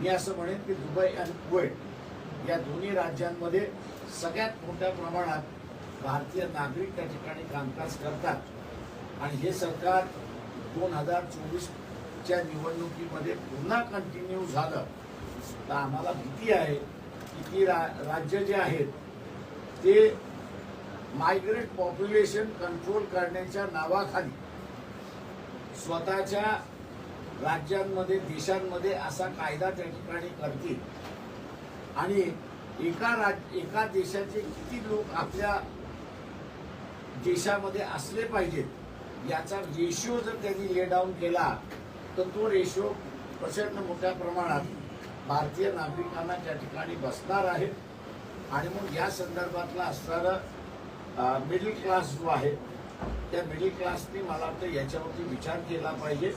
मी असं म्हणेन की दुबई आणि कुवेट या दोन्ही राज्यांमध्ये सगळ्यात मोठ्या प्रमाणात भारतीय नागरिक त्या ठिकाणी कामकाज करतात. आणि हे सरकार दोन हजार चोवीसच्या निवडणुकीमध्ये पुन्हा कंटिन्यू झालं. तर आम्हाला भीती आहे की ती रा राज्य जे आहेत ते मायग्रेट पॉप्युलेशन कंट्रोल करण्याच्या नावाखाली स्वतःच्या राज्यांमध्ये देशांमध्ये असा कायदा त्या ठिकाणी करतील. आणि एका राज एका देशाचे किती लोक आपल्या देशामध्ये असले पाहिजेत याचा रेशिओ जर त्यांनी ले डाऊन केला तर तो रेशिओ प्रचंड मोठ्या प्रमाणात भारतीय नागरिकांना त्या ठिकाणी बसणार आहे. आणि मग या संदर्भातला असणारा मिडल क्लास जो आहे त्या मिडल क्लासने मला वाटतं याच्यावरती विचार केला पाहिजे.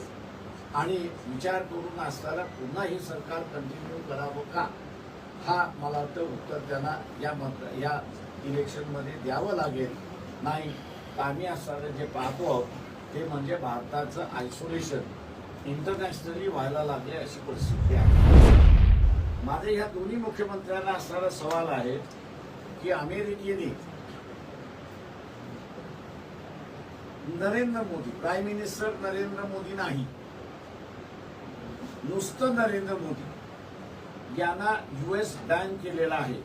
आणि विचार करून असताना पुन्हा हे सरकार कंटिन्यू करावं का? हा मला वाटतं उत्तर त्यांना या मत या इलेक्शनमध्ये द्यावं लागेल. नाही आम्ही असताना जे पाहतो आहोत ते म्हणजे भारताचं आयसोलेशन इंटरनॅशनली व्हायला लागले अशी परिस्थिती आहे. माझे ह्या दोन्ही मुख्यमंत्र्यांना असणारा सवाल आहे की अमेरिकेने नरेंद्र मोदी प्राईम मिनिस्टर नरेंद्र मोदी नाही नुसतं नरेंद्र मोदी यांना युएस बॅन केलेला आहे.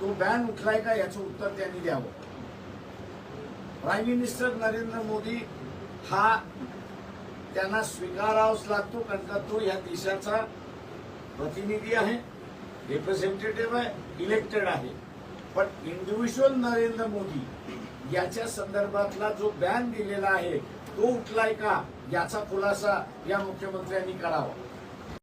तो बॅन उठलाय का याचं उत्तर त्यांनी द्यावं. प्राईम मिनिस्टर नरेंद्र मोदी हा त्यांना स्वीकारावाच लागतो कारण का तो या देशाचा प्रतिनिधी आहे रिप्रेझेंटेटिव्ह आहे इलेक्टेड आहे. पण इंडिव्हिज्युअल नरेंद्र मोदी याच्या संदर्भातला जो बॅन दिलेला आहे तो उठलाय का? याचा खुलासा या मुख्यमंत्र्यांनी करावा.